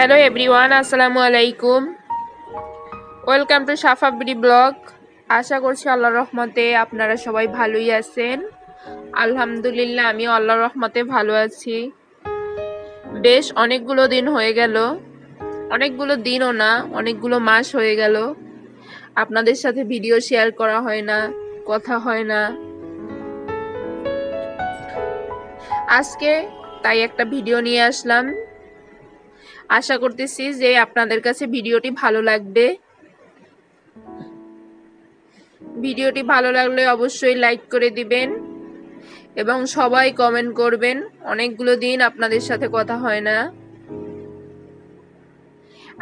Hello everyone আসসালামু আলাইকুম welcome to সাফাবরি ব্লগ আশা করছি আল্লাহ রহমতে আপনারা সবাই ভালোই আছেন। আলহামদুলিল্লাহ, আমিও আল্লাহর রহমতে ভালো আছি। বেশ অনেকগুলো দিন হয়ে গেল। অনেকগুলো দিনও না, অনেকগুলো মাস হয়ে গেল। আপনাদের সাথে ভিডিও শেয়ার করা হয় না, কথা হয় না। আজকে তাই একটা ভিডিও নিয়ে আসলাম। আশা করতেছি যে আপনাদের কাছে ভিডিওটি ভালো লাগবে। ভিডিওটি ভালো লাগলে অবশ্যই লাইক করে দিবেন এবং সবাই কমেন্ট করবেন, অনেকগুলো দিন আপনাদের সাথে কথা হয় না।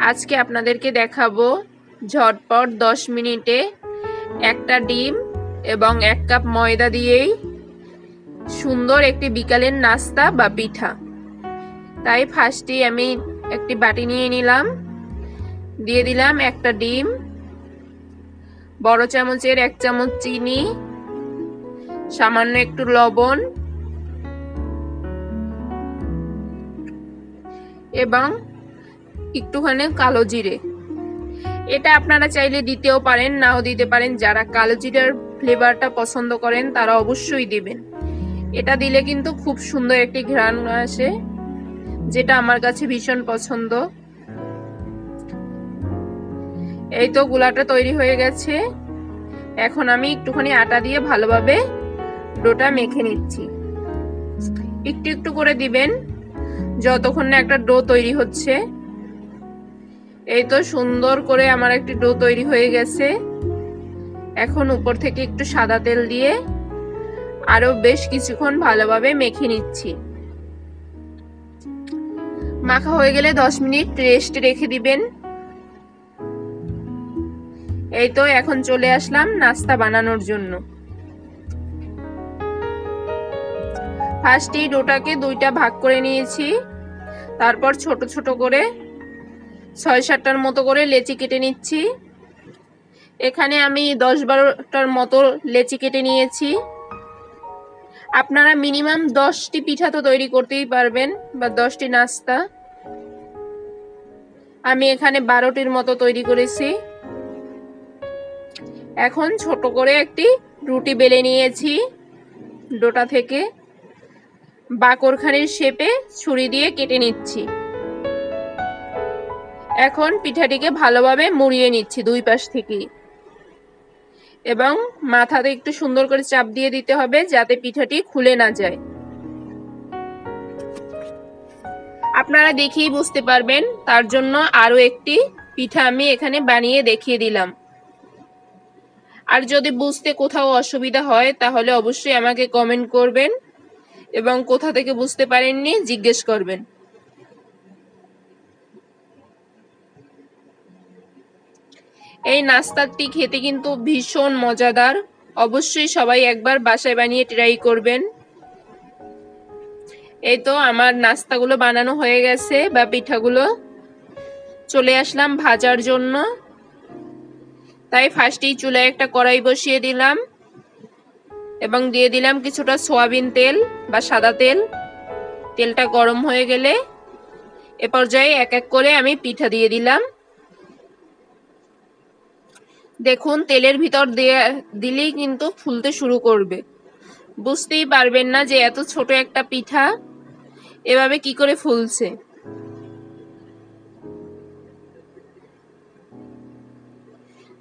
আজকে আপনাদেরকে দেখাবো ঝটপট দশ মিনিটে একটা ডিম এবং এক কাপ ময়দা দিয়েই সুন্দর একটি বিকালের নাস্তা বা পিঠা। তাই ফার্স্টেই আমি একটি বাটি নিয়ে নিলাম। দিয়ে দিলাম একটা ডিম, বড় চামচের এক চামচ চিনি, সামান্য একটু লবণ এবং একটুখানি কালো জিরে। এটা আপনারা চাইলে দিতেও পারেন, নাও দিতে পারেন। যারা কালো জিরার ফ্লেভারটা পছন্দ করেন, তারা অবশ্যই দিবেন। এটা দিলে কিন্তু খুব সুন্দর একটি ঘ্রাণ আসে। যেটা আমার কাছে ভীষণ পছন্দ। এই তো গুলাটা তৈরি হয়ে গেছে। এখন আমি একটুখানি আটা দিয়ে ভালোভাবে ডোটা মেখে নিচ্ছি। একটু একটু করে দিবেন, যতক্ষণ না একটা ডো তৈরি হচ্ছে। এই তো সুন্দর করে আমার একটি ডো তৈরি হয়ে গেছে। এখন উপর থেকে একটু সাদা তেল দিয়ে আরও বেশ কিছুক্ষণ ভালোভাবে মেখে নিচ্ছি। মাখা হয়ে গেলে দশ মিনিট রেস্ট রেখে দিবেন। এই তো এখন চলে আসলাম নাস্তা বানানোর জন্য। ফার্স্টেই ডোটাকে দুইটা ভাগ করে নিয়েছি। তারপর ছোট ছোট করে ছয় সাতটার মতো করে লেচি কেটে নিচ্ছি। এখানে আমি দশ বারোটার মতো লেচি কেটে নিয়েছি। আপনারা মিনিমাম দশটি পিঠা তো তৈরি করতেই পারবেন বা দশটি নাস্তা। আমি এখানে বারোটির মতো তৈরি করেছি। এখন ছোট করে একটি রুটি বেলে নিয়েছি ডোটা থেকে। বাকরখানির শেপে ছুরি দিয়ে কেটে নিচ্ছি। এখন পিঠাটিকে ভালোভাবে মুড়িয়ে নিচ্ছি দুই পাশ থেকেই। এবং মাথাতে একটু সুন্দর করে চাপ দিয়ে দিতে হবে যাতে পিঠাটি খুলে না যায়। আপনারা দেখেই বুঝতে পারবেন, তার জন্য আরও একটি পিঠা আমি এখানে বানিয়ে দেখিয়ে দিলাম। আর যদি বুঝতে কোথাও অসুবিধা হয়, তাহলে অবশ্যই আমাকে কমেন্ট করবেন এবং কোথা থেকে বুঝতে পারেননি, জিজ্ঞেস করবেন। এই নাস্তাটি খেতে কিন্তু ভীষণ মজাদার। অবশ্যই সবাই একবার বাসায় বানিয়ে ট্রাই করবেন। এই তো আমার নাস্তাগুলো বানানো হয়ে গেছে বা পিঠাগুলো। চলে আসলাম ভাজার জন্য। তাই ফার্স্টেই চুলায় একটা কড়াই বসিয়ে দিলাম এবং দিয়ে দিলাম কিছুটা সোয়াবিন তেল বা সাদা তেল। তেলটা গরম হয়ে গেলে এ পর্যায়ে এক এক করে আমি পিঠা দিয়ে দিলাম। দেখুন, তেলের ভিতর দিয়ে দিলেই কিন্তু ফুলতে শুরু করবে। বুঝতেই পারবেন না যে এত ছোট একটা পিঠা এভাবে কি করে ফুলছে।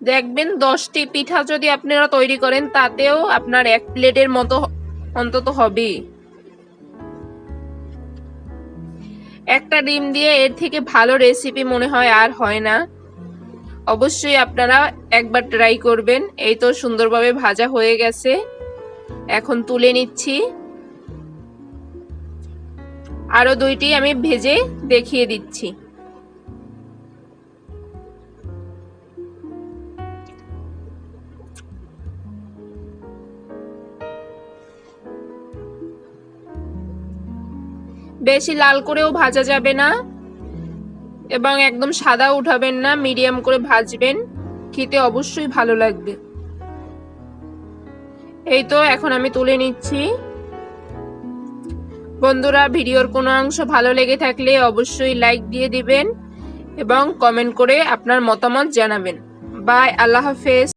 দেখবেন দশটি পিঠা যদি আপনারা তৈরি করেন, তাতেও আপনার এক প্লেটের মতো অন্তত হবে। একটা ডিম দিয়ে এর থেকে ভালো রেসিপি মনে হয় আর হয় না। অবশ্যই আপনারা একবার ট্রাই করবেন। এই তো সুন্দরভাবে ভাজা হয়ে গেছে। এখন তুলে নিচ্ছি। আরও দুইটি আমি ভেজে দেখিয়ে দিচ্ছি। বেশি লাল করেও ভাজা যাবে না এবং একদম সাদা উঠাবেন না, মিডিয়াম করে ভাজবেন। খেতে অবশ্যই ভালো লাগবে। এই তো, এখন আমি তুলে নিচ্ছি। বন্ধুরা, ভিডিওর কোনো অংশ ভালো লেগে থাকলে অবশ্যই লাইক দিয়ে দিবেন এবং কমেন্ট করে আপনার মতামত জানাবেন। বাই, আল্লাহ হাফেজ।